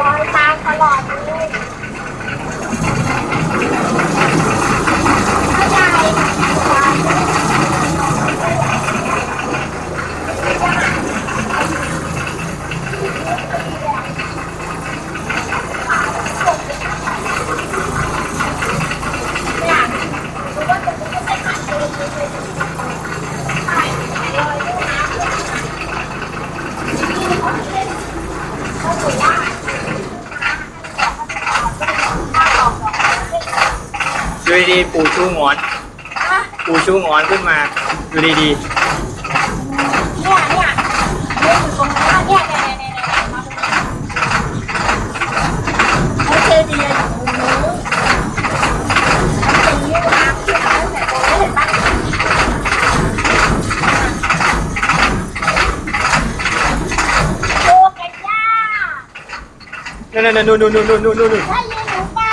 ลอยตามตลอดเลยเข้าใจเนี่ยรู้ว่าจะไม่ได้ขายตัวเลยขายลอยด้วยนะเขาบอกว่า ดูดีๆปูชูงอนปูชูงอนขึ้นมาดูดีเนี่ยเนี่ยเนี่ยอยู่ตรงนั้นเนี่ยเนี่ยเนี่ยเนี่ยเนี่ยมาตรงนี้โอเคดีอยู่ตรงนู้นตรงนี้น้ำที่เอาแต่ตรงนี้เห็นปะโอ้กันย่าๆนั่นๆๆนู่นๆๆๆๆๆได้ยิน